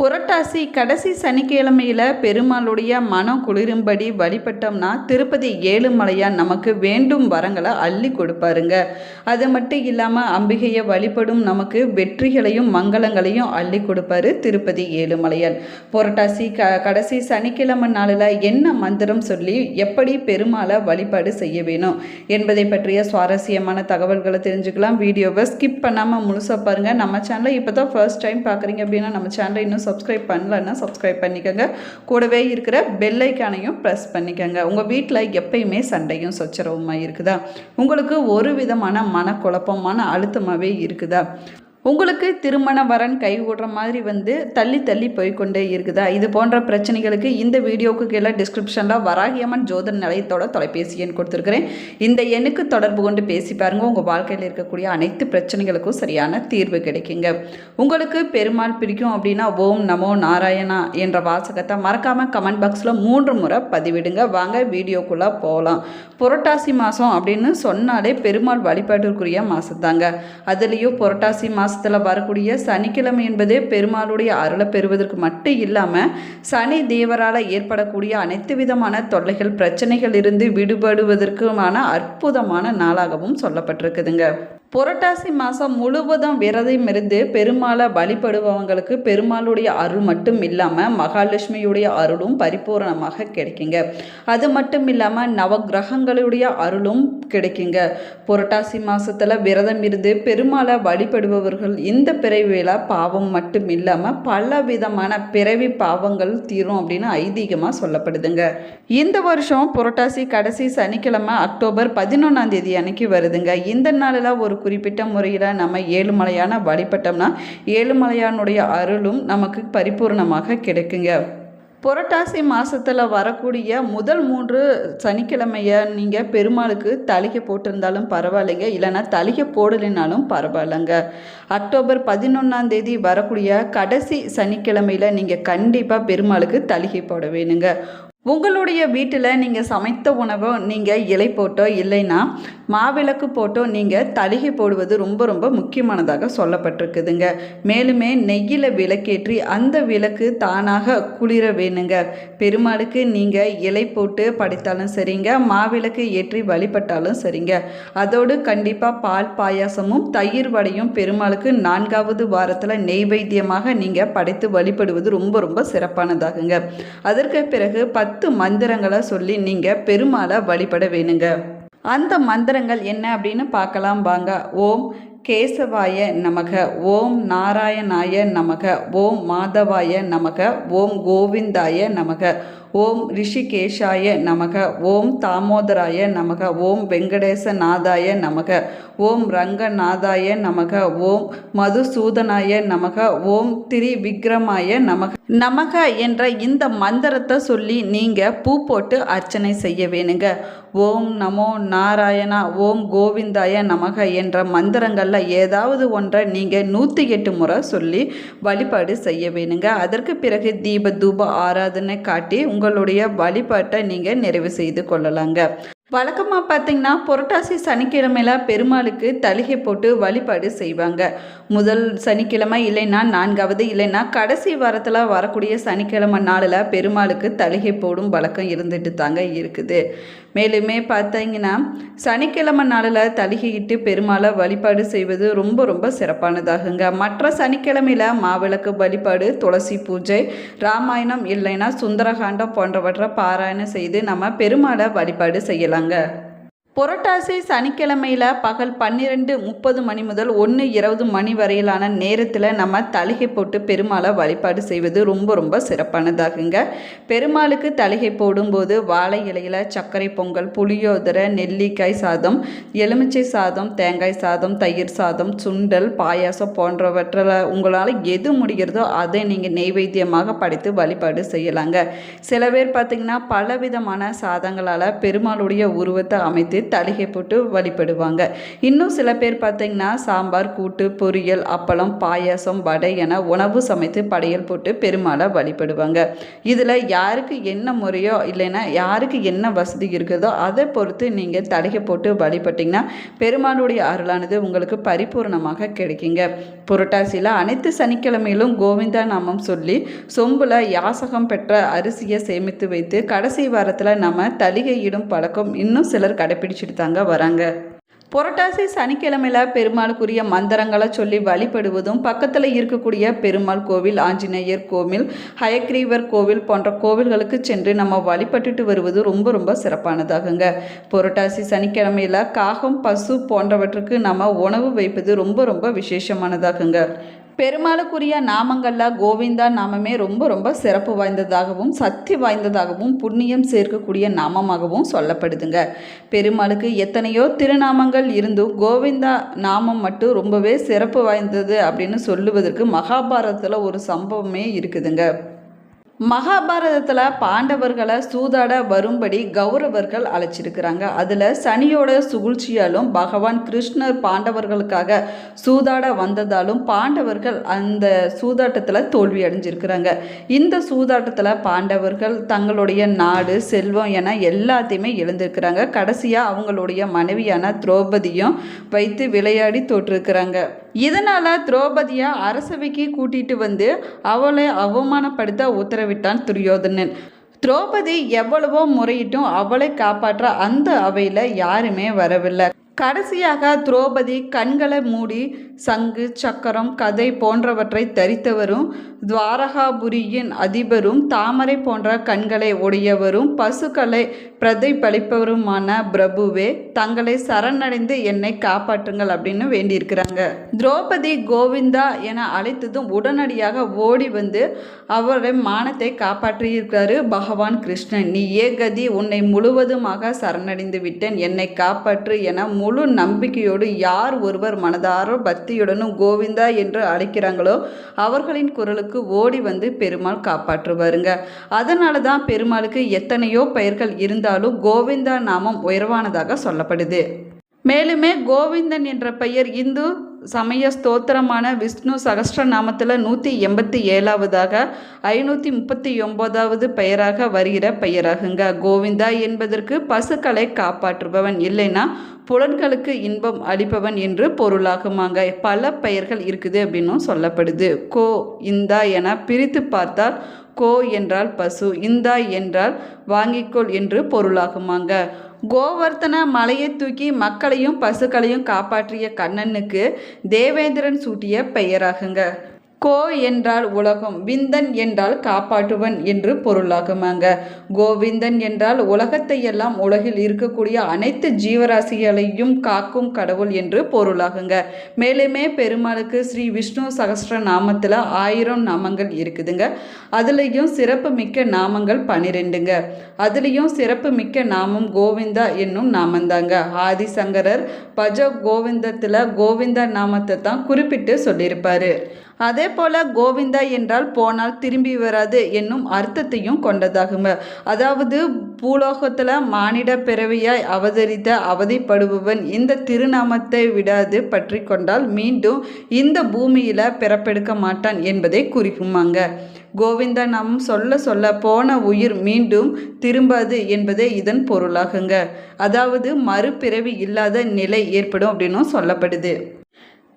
புரட்டாசி கடைசி சனிக்கிழமையில் பெருமாளுடைய மனம் குளிரும்படி வழிபட்டோம்னா திருப்பதி ஏழுமலையான் நமக்கு வேண்டும் வரங்களை அள்ளி கொடுப்பாருங்க. அது மட்டும் இல்லாமல் அம்பிகையை வழிபடும் நமக்கு வெற்றிகளையும் மங்களங்களையும் அள்ளி கொடுப்பாரு திருப்பதி ஏழுமலையான். புரட்டாசி க கடைசி சனிக்கிழமை நாளில் என்ன மந்திரம் சொல்லி எப்படி பெருமாளை வழிபாடு செய்ய வேணும் என்பதை பற்றிய சுவாரஸ்யமான தகவல்களை தெரிஞ்சுக்கலாம். வீடியோவை ஸ்கிப் பண்ணாமல் முழுசாக பாருங்கள் நம்ம சேனலை இப்போ தான் ஃபர்ஸ்ட் டைம் பார்க்குறீங்க அப்படின்னா நம்ம சேனலை இன்னும் சப்ஸ்கிரைப் பண்ணலன்னா சப்ஸ்கிரைப் பண்ணிக்கோங்க. கூடவே இருக்கிற பெல்லைக்கானையும் ப்ரெஸ் பண்ணிக்கோங்க. உங்கள் வீட்டில் எப்பயுமே சண்டையும் சொச்சரவுமாக இருக்குதா? உங்களுக்கு ஒரு விதமான மனக்குழப்பமான அழுத்தமாகவே இருக்குதா? உங்களுக்கு திருமண வரன் கைகூடுற மாதிரி வந்து தள்ளி தள்ளி போய்க்கொண்டே இருக்குதா? இது போன்ற பிரச்சனைகளுக்கு இந்த வீடியோவுக்கு கீழே டிஸ்கிரிப்ஷனில் வராகியம்மன் ஜோதர் நிலையத்தோட தொலைபேசி எண் கொடுத்துருக்கிறேன். இந்த எண்ணுக்கு தொடர்பு கொண்டு பேசி பாருங்கள் உங்கள் வாழ்க்கையில் இருக்கக்கூடிய அனைத்து பிரச்சனைகளுக்கும் சரியான தீர்வு கிடைக்குங்க. உங்களுக்கு பெருமாள் பிடிக்கும் அப்படின்னா ஓம் நமோ நாராயணா என்ற வாசகத்தை மறக்காமல் கமெண்ட் பாக்ஸில் மூன்று முறை பதிவிடுங்க. வாங்க வீடியோக்குள்ளே போகலாம் புரட்டாசி மாதம் அப்படின்னு சொன்னாலே பெருமாள் வழிபாட்டிற்குரிய மாதம் தாங்க அதுலேயும் புரட்டாசி மாதம் மாதத்தில் வரக்கூடிய சனிக்கிழமை என்பது பெருமாளுடைய அருளை பெறுவதற்கு மட்டும் இல்லாமல் சனி தேவரால் ஏற்படக்கூடிய அனைத்து விதமான தொல்லைகள் பிரச்சனைகள் இருந்து விடுபடுவதற்குமான அற்புதமான நாளாகவும் சொல்லப்பட்டிருக்குதுங்க. புரட்டாசி மாதம் முழுவதும் விரதம் இருந்து பெருமாளை வழிபடுபவங்களுக்கு பெருமாளுடைய அருள் மட்டும் இல்லாமல் மகாலட்சுமியுடைய அருளும் பரிபூரணமாக கிடைக்குங்க. அது மட்டும் இல்லாமல் நவகிரகங்களுடைய அருளும் கிடைக்குங்க. புரட்டாசி மாதத்தில் விரதம் இருந்து பெருமாளை வழிபடுபவர்கள் இந்த பிறவியில் பாவம் மட்டும் இல்லாமல் பல விதமான பிறவி பாவங்கள் தீரும் அப்படின்னு ஐதீகமாக சொல்லப்படுதுங்க. இந்த வருஷம் புரட்டாசி கடைசி சனிக்கிழமை அக்டோபர் பதினொன்றாம் தேதி அன்னைக்கு வருதுங்க. இந்த நாளில் ஒரு குறிப்பிட்ட முறையில் நம்ம ஏழுமலையான வழிபட்டோம்னா ஏழுமலையானுடைய அருளும் நமக்கு பரிபூர்ணமாக கிடைக்குங்க. புரட்டாசி மாதத்தில் வரக்கூடிய முதல் மூன்று சனிக்கிழமையை நீங்கள் பெருமாளுக்கு தலிகை போட்டிருந்தாலும் பரவாயில்லைங்க. இல்லைன்னா தலிகை போடலைனாலும் பரவாயில்லைங்க. அக்டோபர் பதினொன்றாம் தேதி வரக்கூடிய கடைசி சனிக்கிழமையில் நீங்கள் கண்டிப்பாக பெருமாளுக்கு தலிகை போட வேணுங்க. உங்களுடைய வீட்டில் நீங்கள் சமைத்த உணவோ நீங்கள் இலை போட்டோ இல்லைன்னா மாவிளக்கு போட்டோ நீங்கள் தலிகை போடுவது ரொம்ப ரொம்ப முக்கியமானதாக சொல்லப்பட்டிருக்குதுங்க. மேலுமே நெய்யில் விளக்கேற்றி அந்த விளக்கு தானாக குளிர வேணுங்க. பெருமாளுக்கு நீங்கள் இலை போட்டு படைத்தாலும் சரிங்க மாவிளக்கு ஏற்றி வழிபட்டாலும் சரிங்க. அதோடு கண்டிப்பாக பால் பாயாசமும் தயிர் வடையும் பெருமாளுக்கு நான்காவது வாரத்தில் நெய்வேத்தியமாக நீங்கள் படைத்து வழிபடுவது ரொம்ப ரொம்ப சிறப்பானதாகுங்க. அதற்கு பிறகு பத்து பத்து மந்திரங்களை சொல்லி நீங்கள் பெருமாளை வழிபட வேணுங்க. அந்த மந்திரங்கள் என்ன அப்படின்னு பார்க்கலாம் வாங்க. ஓம் கேசவாய நமக ஓம் நாராயணாய நமக ஓம் மாதவாய நமக ஓம் கோவிந்தாய நமக ஓம் ரிஷிகேஷாய நமக ஓம் தாமோதராய நமக ஓம் வெங்கடேசநாதாய நமக ஓம் ரங்கநாதாய நமக ஓம் மதுசூதனாய நமக ஓம் திரிவிக்ரமாய நமக. நமக என்ற இந்த மந்திரத்தை சொல்லி நீங்கள் பூ போட்டு அர்ச்சனை செய்ய வேணுங்க. ஓம் நமோ நாராயணா ஓம் கோவிந்தாய நமக என்ற மந்திரங்களில் ஏதாவது ஒன்றை நீங்கள் நூற்றி எட்டு முறை சொல்லி வழிபாடு செய்ய வேணுங்க. அதற்கு பிறகு தீப தூப ஆராதனை காட்டி உங்களுடைய வழிபாட்டை நீங்கள் நிறைவு செய்து கொள்ளலாங்க. வழக்கமாக பார்த்தீங்கன்னா புரட்டாசி சனிக்கிழமையில் பெருமாளுக்கு தலிகை போட்டு வழிபாடு செய்வாங்க. முதல் சனிக்கிழமை இல்லைன்னா நான்காவது இல்லைன்னா கடைசி வாரத்தில் வரக்கூடிய சனிக்கிழமை நாளில் பெருமாளுக்கு தலிகை போடும் வழக்கம் இருந்துட்டு தாங்க இருக்குது. மேலுமே பார்த்தீங்கன்னா சனிக்கிழமை நாளில் தலிகையிட்டு பெருமாளை வழிபாடு செய்வது ரொம்ப ரொம்ப சிறப்பானதாகுங்க. மற்ற சனிக்கிழமையில் மாவிளக்கு வழிபாடு துளசி பூஜை ராமாயணம் இல்லைன்னா சுந்தரகாண்டம் போன்றவற்றை பாராயணம் செய்து நம்ம பெருமாளை வழிபாடு செய்யலாம் சொல்கிறாங்க புரட்டாசி சனிக்கிழமையில் பகல் பன்னிரெண்டு முப்பது மணி முதல் ஒன்று இருபது மணி வரையிலான நேரத்தில் நம்ம தலிகை போட்டு பெருமாளை வழிபாடு செய்வது ரொம்ப ரொம்ப சிறப்பானதாகுங்க. பெருமாளுக்கு தலிகை போடும்போது வாழை இலையில் சர்க்கரை பொங்கல் புளியோதரை நெல்லிக்காய் சாதம் எலுமிச்சை சாதம் தேங்காய் சாதம் தயிர் சாதம் சுண்டல் பாயாசம் போன்றவற்றில் உங்களால் எது முடிகிறதோ அதை நீங்கள் நெய்வேத்தியமாக படைத்து வழிபாடு செய்யலாங்க. சில பேர் பார்த்திங்கன்னா பலவிதமான சாதங்களால் பெருமாளுடைய உருவத்தை அமைத்து தலிகை போட்டு வழிபடுவாங்க. இன்னும் சில பேர் பார்த்தீங்கன்னா சாம்பார் கூட்டு பொரியல் அப்பளம் பாயாசம் வடை என உணவு சமைத்து படையல் போட்டு பெருமாளை வழிபடுவாங்க. இதில் யாருக்கு என்ன முறையோ இல்லைன்னா யாருக்கு என்ன வசதி இருக்குதோ அதை பொறுத்து நீங்கள் தலிகை போட்டு வழிபட்டிங்கன்னா பெருமாளுடைய அருளானது உங்களுக்கு பரிபூர்ணமாக கிடைக்குங்க. புரட்டாசியில் அனைத்து சனிக்கிழமையிலும் கோவிந்தா நாமம் சொல்லி சொம்பில் யாசகம் பெற்ற அரிசியை சேமித்து வைத்து கடைசி வாரத்தில் நம்ம தலிகையிடும் பழக்கம் இன்னும் சிலர் கடைப்பிடிச்சிட்டு தாங்க வராங்க. புரட்டாசி சனிக்கிழமையில் பெருமாளுக்குரிய மந்திரங்களை சொல்லி வழிபடுவதும் பக்கத்தில் இருக்கக்கூடிய பெருமாள் கோவில் ஆஞ்சநேயர் கோவில் ஹயக்ரீவர் கோவில் போன்ற கோவில்களுக்கு சென்று நம்ம வழிபட்டுட்டு வருவது ரொம்ப ரொம்ப சிறப்பானதாகுங்க. புரட்டாசி சனிக்கிழமையில் காகம் பசு போன்றவற்றுக்கு நம்ம உணவு வைப்பது ரொம்ப ரொம்ப விசேஷமானதாகுங்க. பெருமாளுக்குரிய நாமங்களில் கோவிந்தா நாமமே ரொம்ப ரொம்ப சிறப்பு வாய்ந்ததாகவும் சக்தி வாய்ந்ததாகவும் புண்ணியம் சேர்க்கக்கூடிய நாமமாகவும் சொல்லப்படுதுங்க. பெருமாளுக்கு எத்தனையோ திருநாமங்கள் இருந்தும் கோவிந்தா நாமம் மட்டும் ரொம்பவே சிறப்பு வாய்ந்தது அப்படின்னு சொல்லுவதற்கு மகாபாரதத்தில் ஒரு சம்பவமே இருக்குதுங்க. மகாபாரதத்தில் பாண்டவர்களை சூதாட வரும்படி கௌரவர்கள் அழைச்சிருக்கிறாங்க. அதில் சனியோட சுகிழ்ச்சியாலும் பகவான் கிருஷ்ணர் பாண்டவர்களுக்காக சூதாட வந்ததாலும் பாண்டவர்கள் அந்த சூதாட்டத்தில் தோல்வி அடைஞ்சிருக்கிறாங்க. இந்த சூதாட்டத்தில் பாண்டவர்கள் தங்களுடைய நாடு செல்வம் என எல்லாத்தையுமே இழந்திருக்கிறாங்க. கடைசியாக அவங்களுடைய மனைவியான திரௌபதியும் வைத்து விளையாடி தோற்றிருக்கிறாங்க. இதனால் திரௌபதியை அரசவைக்கு கூட்டிட்டு வந்து அவளை அவமானப்படுத்த விட்டான் துரியோதனன். திரௌபதி எவ்வளவோ முறையிட்டும் அவளை காப்பாற்ற அந்த அவையில் யாருமே வரவில்லை. கடைசியாக துரோபதி கண்களை மூடி சங்கு சக்கரம் கதை போன்றவற்றை தரித்தவரும் துவாரகாபுரியின் அதிபரும் தாமரை போன்ற கண்களை உடையவரும் பசுக்களை பிரதிபலிப்பவருமான பிரபுவே தங்களை சரணடைந்து என்னை காப்பாற்றுங்கள் அப்படின்னு வேண்டியிருக்கிறாங்க. திரௌபதி கோவிந்தா என அழைத்ததும் உடனடியாக ஓடி வந்து அவருடைய மானத்தை காப்பாற்றியிருக்கிறாரு. பகவான் கிருஷ்ணன் நீ ஏகதி உன்னை முழுவதுமாக சரணடைந்து விட்டேன். என்னை காப்பாற்று என மூ முழு நம்பிக்கையோடு யார் ஒருவர் மனதார பக்தியுடனும் கோவிந்தா என்று அழைக்கிறாங்களோ அவர்களின் குரலுக்கு ஓடி வந்து பெருமாள் காப்பாற்றுவாருங்க. அதனால தான் பெருமாளுக்கு எத்தனையோ பெயர்கள் இருந்தாலும் கோவிந்தா நாமம் உயர்வானதாக சொல்லப்படுது. மேலுமே கோவிந்தன் என்ற பெயர் இந்து சமய ஸ்தோத்திரமான விஷ்ணு சகஸ்ரநாமத்தில் நூற்றி எண்பத்தி ஏழாவதாக ஐநூற்றி முப்பத்தி ஒன்பதாவது பெயராக வருகிற பெயராகுங்க. கோவிந்தா என்பதற்கு பசுக்களை காப்பாற்றுபவன் இல்லைன்னா புலன்களுக்கு இன்பம் அளிப்பவன் என்று பொருளாகுமாங்க. பல பெயர்கள் இருக்குது அப்படின்னும் சொல்லப்படுது. கோ இந்தா என பிரித்து பார்த்தால் கோ என்றால் பசு இந்தா என்றால் வாங்கிக்கொள் என்று பொருளாகுமாங்க. கோவர்த்தன மலையை தூக்கி மக்களையும் பசுக்களையும் காப்பாற்றிய கண்ணனுக்கு தேவேந்திரன் சூட்டிய பெயராகுங்க. கோ என்றால் உலகம் விந்தன் என்றால் காப்பாற்றுவன் என்று பொருளாகுமாங்க கோவிந்தன் என்றால் உலகத்தை எல்லாம் உலகில் இருக்கக்கூடிய அனைத்து ஜீவராசிகளையும் காக்கும் கடவுள் என்று பொருளாகுங்க மேலுமே பெருமாளுக்கு ஸ்ரீ விஷ்ணு சகஸ்ர நாமத்தில் ஆயிரம் நாமங்கள் இருக்குதுங்க. அதுலேயும் சிறப்பு மிக்க நாமங்கள் பன்னிரெண்டுங்க அதுலேயும் சிறப்பு மிக்க நாமம் கோவிந்தா என்னும் நாமந்தாங்க. ஆதிசங்கரர் பஜ கோவிந்தத்தில் கோவிந்தா நாமத்தை தான் குறிப்பிட்டு சொல்லியிருப்பார். அதே போல் கோவிந்தா என்றால் போனால் திரும்பி வராது என்னும் அர்த்தத்தையும் கொண்டதாகுங்க அதாவது பூலோகத்தில் மானிட பிறவியாய் அவதரித்த அவதிப்படுபவன் இந்த திருநாமத்தை விடாது பற்றி கொண்டால் மீண்டும் இந்த பூமியில் பிறப்பெடுக்க மாட்டான் என்பதை குறிக்குமாங்க. கோவிந்தா நாம் சொல்ல சொல்ல போன உயிர் மீண்டும் திரும்பாது என்பதே இதன் பொருளாகுங்க. அதாவது மறுபிறவி இல்லாத நிலை ஏற்படும் அப்படின்னும் சொல்லப்படுது.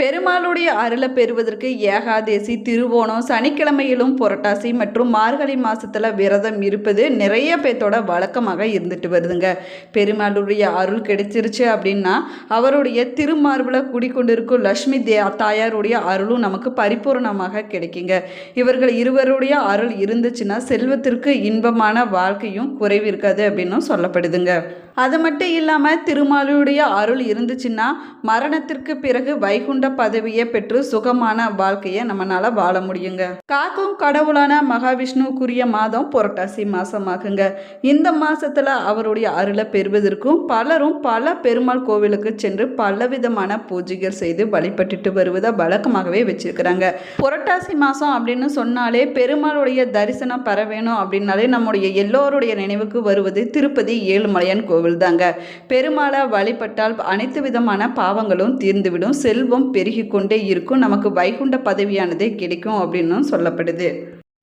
பெருமாளுடைய அருளை பெறுவதற்கு ஏகாதேசி திருவோணம் சனிக்கிழமையிலும் புரட்டாசி மற்றும் மார்கழி மாசத்துல விரதம் இருப்பது நிறைய பேர்த்தோட வழக்கமாக இருந்துட்டு வருதுங்க. பெருமாளுடைய அருள் கிடைச்சிருச்சு அப்படின்னா அவருடைய திருமார்பில் குடிக்கொண்டிருக்கும் லக்ஷ்மி தே தாயாருடைய அருளும் நமக்கு பரிபூர்ணமாக கிடைக்குங்க. இவர்கள் இருவருடைய அருள் இருந்துச்சுன்னா செல்வத்திற்கு இன்பமான வாழ்க்கையும் குறைவு இருக்காது அப்படின்னும் சொல்லப்படுதுங்க. அது மட்டும் இல்லாமல் திருமாலுடைய அருள் இருந்துச்சுன்னா மரணத்திற்கு பிறகு வைகுண்ட பதவியை பெற்று சுகமான வாழ்க்கையை நம்மளால வாழ முடியுங்க. காக்கும் கடவுளான மகாவிஷ்ணுவுக்குரிய மாதம் புரட்டாசி மாசமாகுங்க. இந்த மாசத்துல அவருடைய அருளை பெறுவதற்கும் பலரும் பல பெருமாள் கோவிலுக்கு சென்று பலவிதமான பூஜைகள் செய்து வழிபட்டுட்டு வருவதை வழக்கமாகவே வச்சிருக்கிறாங்க. புரட்டாசி மாசம் அப்படின்னு சொன்னாலே பெருமாளுடைய தரிசனம் பெற வேணும் அப்படின்னாலே நம்முடைய எல்லோருடைய நினைவுக்கு வருவது திருப்பதி ஏழுமலையான் கோவில். கோவில் தாங்க பெருமாளை வழிபட்டால் அனைத்து விதமான பாவங்களும் தீர்ந்துவிடும். செல்வம் பெருகி கொண்டே இருக்கும். நமக்கு வைகுண்ட பதவியானது கிடைக்கும் அப்படின்னும் சொல்லப்படுது.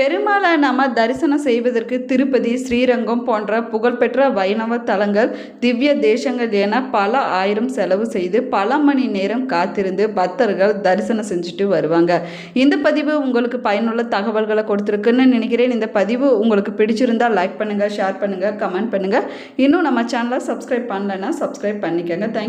பெருமாளை நாம் தரிசனம் செய்வதற்கு திருப்பதி ஸ்ரீரங்கம் போன்ற புகழ்பெற்ற வைணவ தலங்கள் திவ்ய தேசங்கள் என பல ஆயிரம் செலவு செய்து பல மணி நேரம் காத்திருந்து பக்தர்கள் தரிசனம் செஞ்சுட்டு வருவாங்க. இந்த பதிவு உங்களுக்கு பயனுள்ள தகவல்களை கொடுத்துருக்குன்னு நினைக்கிறேன். இந்த பதிவு உங்களுக்கு பிடிச்சிருந்தா லைக் பண்ணுங்கள் ஷேர் பண்ணுங்கள் கமெண்ட் பண்ணுங்கள் இன்னும் நம்ம சேனலை சப்ஸ்கிரைப் பண்ணலைன்னா சப்ஸ்கிரைப் பண்ணிக்கோங்க. தேங்க்